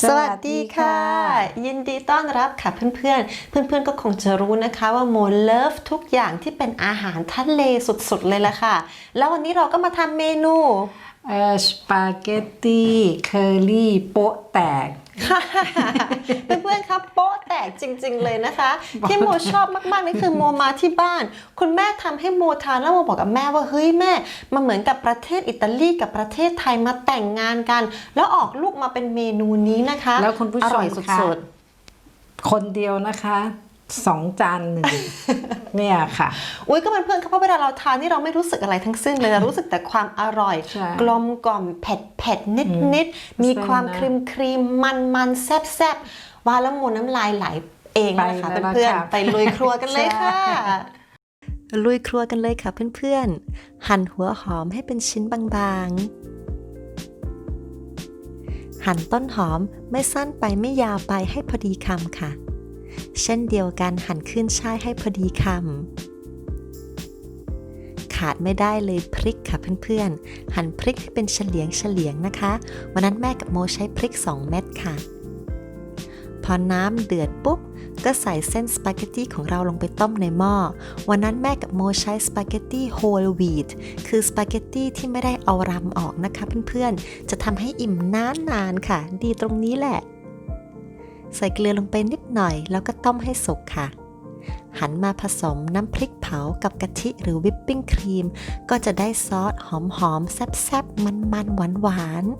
สวัสดีค่ะ ยินดีต้อนรับค่ะเพื่อนๆ เพื่อนๆก็คงจะรู้นะคะว่าโมเลิฟทุกอย่างที่เป็นอาหารทะเลสุดๆเลยล่ะค่ะ แล้ววันนี้เราก็มาทำเมนู เอ่อสปาเกตตี้เคอรี่โป๊ะแตกเพื่อนๆครับโป๊ะแตกจริง ๆ เลยนะคะ ที่โมชอบมากๆนี่คือโมมาที่บ้าน คุณแม่ทำให้โมทานแล้วโมบอกกับแม่ว่าเฮ้ยแม่ มันเหมือนกับประเทศอิตาลีกับประเทศไทยมาแต่งงานกัน แล้วออกลูกมาเป็นเมนูนี้นะคะแล้วคุณผู้ชมอร่อยคะ สุดคนเดียวนะคะ สองจานหนึ่งเนี่ยค่ะๆอุ้ยก็เป็นเพื่อนครับเพราะเวลาเราทานนี่เราไม่รู้สึกอะไรทั้งสิ้นเลยเรารู้สึกแต่ความอร่อยใช่กลมกล่อมเผ็ดเผ็ดนิดนิดๆมีความเส้นนะครีมครีมมันมันๆแซ่บแซ่บๆว่าแล้วโมน้ำลายไหลเองนะคะไปแล้วเพื่อนค่ะๆไปลุยครัวกันเลยค่ะใช่ลุยครัวกันเลยค่ะเพื่อนๆ หั่นหัวหอมให้เป็นชิ้นบางๆ หั่นต้นหอมไม่สั้นไปไม่ยาวไปให้พอดีคำค่ะ เช่นเดียวกันหั่นขึ้นช่ายให้พอดีคำ ขาดไม่ได้เลยพริกค่ะเพื่อนๆ หั่นพริกให้เป็นเฉลียงเฉลียงนะคะ วันนั้นแม่กับโมใช้พริก 2 เม็ดค่ะ พอน้ำเดือดปุ๊บก็ใส่เส้นสปาเกตตี้ของเราลงไปต้มในหม้อ วันนั้นแม่กับโมใช้สปาเกตตี้โฮลวีทคือสปาเกตตี้ที่ไม่ได้เอารำออกนะคะเพื่อนๆ จะทำให้อิ่มนานๆค่ะ ดีตรงนี้แหละ ใส่เกลือลงไปนิดหน่อย แล้วก็ต้มให้สุกค่ะ หันมาผสมน้ำพริกเผากับกะทิหรือวิปปิ้งครีม ก็จะได้ซอสหอมๆแซ่บๆ มันๆ หวานๆ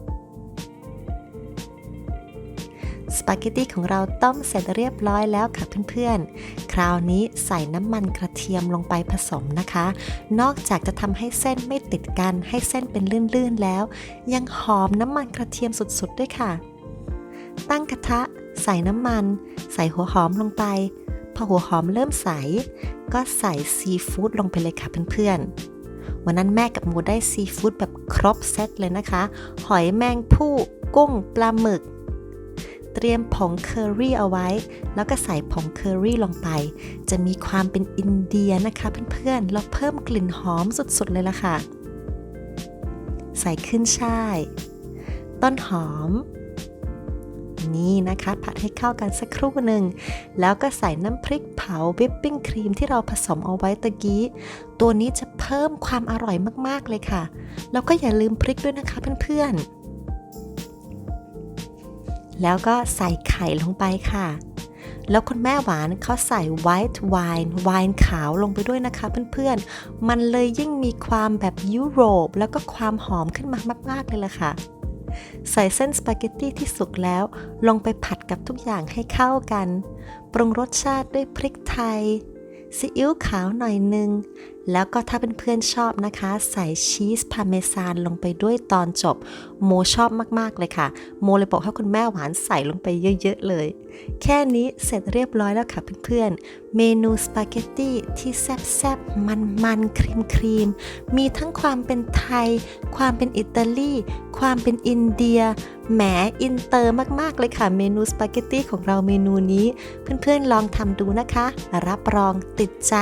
สปาเกตตี้ของเราต้มเสร็จเรียบร้อยแล้วค่ะเพื่อนๆ คราวนี้ใส่น้ำมันกระเทียมลงไปผสมนะคะ นอกจากจะทำให้เส้นไม่ติดกันให้เส้นเป็นลื่นๆแล้ว ยังหอมน้ำมันกระเทียมสุดๆด้วยค่ะ ตั้งกระทะ ใส่น้ำมัน ใส่หัวหอมลงไป พอหัวหอมเริ่มใส ก็ใส่ซีฟู้ดลงไปเลยค่ะเพื่อนๆ วันนั้นแม่กับโมได้ซีฟู้ดแบบครบเซตเลยนะคะ หอยแมงผู้กุ้งปลาหมึก เตรียมผงเคอรี่เอาไว้ แล้วก็ใส่ผงเคอรี่ลงไป จะมีความเป็นอินเดียนะคะเพื่อนๆ แล้วเพิ่มกลิ่นหอมสุดๆเลยล่ะค่ะ ใส่ขึ้นช่าย ต้นหอม นี่นะคะ ผัดให้เข้ากันสักครู่หนึ่ง แล้วก็ใส่น้ำพริกเผาวิปปิ้งครีมที่เราผสมเอาไว้ตะกี้ ตัวนี้จะเพิ่มความอร่อยมากๆเลยค่ะ แล้วก็อย่าลืมพริกด้วยนะคะเพื่อนๆ แล้วก็ใส่ไข่ลงไปค่ะ แล้วคุณแม่หวานเขาใส่ไวท์ไวน์ไวน์ขาวลงไปด้วยนะคะเพื่อนๆ มันเลยยิ่งมีความแบบยุโรป แล้วก็ความหอมขึ้นมามากๆเลยล่ะค่ะ ใส่เส้นสปาเกตตี้ที่สุกแล้ว ลงไปผัดกับทุกอย่างให้เข้ากัน ปรุงรสชาติด้วยพริกไทยซีอิ๊วขาวหน่อยหนึงแล้วก็ถ้าเพื่อนๆชอบนะคะ ใส่ชีสพาเมซานลงไปด้วยตอนจบ โมชอบมากๆเลยค่ะ โมเลยบอกให้คุณแม่หวานใส่ลงไปเยอะๆเลย แค่นี้เสร็จเรียบร้อยแล้วค่ะเพื่อนๆ เมนูสปาเกตตี้ที่แซ่บๆ มันๆ ครีมๆ มีทั้งความเป็นไทย ความเป็นอิตาลี ความเป็นอินเดียแหมอินเตอร์มากๆเลยค่ะ เมนูสปาเกตตี้ของเราเมนูนี้ เพื่อนๆลองทำดูนะคะ รับรองติดใจ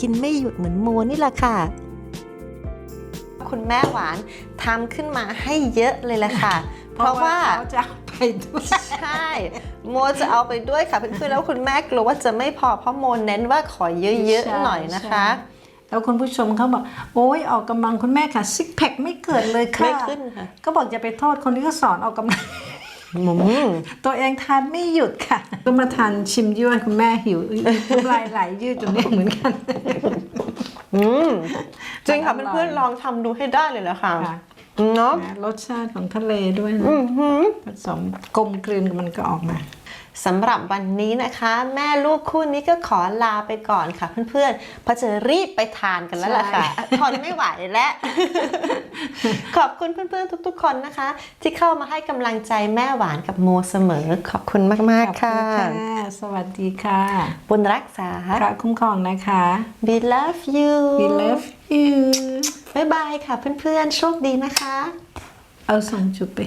กินไม่หยุดเหมือนโมนี่แหละค่ะ คุณแม่หวานทำขึ้นมาให้เยอะเลยแหละค่ะ เพราะว่าเขาจะเอาไปด้วยใช่โมจะเอาไปด้วยค่ะเพื่อนๆแล้วคุณแม่กลัวว่าจะไม่พอเพราะโมเน้นว่าขอเยอะใช่ๆหน่อยนะคะใช่แล้วคุณผู้ชมเขาบอกโอ้ยออกกำลังคุณแม่ค่ะซิกแพคไม่เกิดเลยค่ะไม่ขึ้นค่ะก็บอกอย่าไปโทษคนที่เขาสอนออกกำลังอืมตัวเองทานไม่หยุดค่ะก็มาทานชิมยั่วคุณแม่หิวน้ำลายไหลยืดตรงนี้เหมือนกัน อืมจริงค่ะมันอร่อยเพื่อนๆลองทำดูให้ได้เลยนะคะค่ะเนาะนะรสชาติของทะเลด้วยนะอือหือผสมกลมกลืนมันก็ออกมา สำหรับวันนี้นะคะ แม่ลูกคู่นี้ก็ขอลาไปก่อนค่ะเพื่อนๆเพราะจะรีบไปทานกันแล้วล่ะค่ะทนไม่ไหวแล้วขอบคุณเพื่อนๆทุก ๆ คนนะคะ ที่เข้ามาให้กำลังใจแม่หวานกับโมเสมอ ขอบคุณมากๆค่ะขอบณค่ะสวัสดีค่ะ บุญรักษาพระคุ้มครองนะคะ We love you we love you บ๊ายบายค่ะเพื่อนๆโชคดีนะคะ เอาส่งจุบไป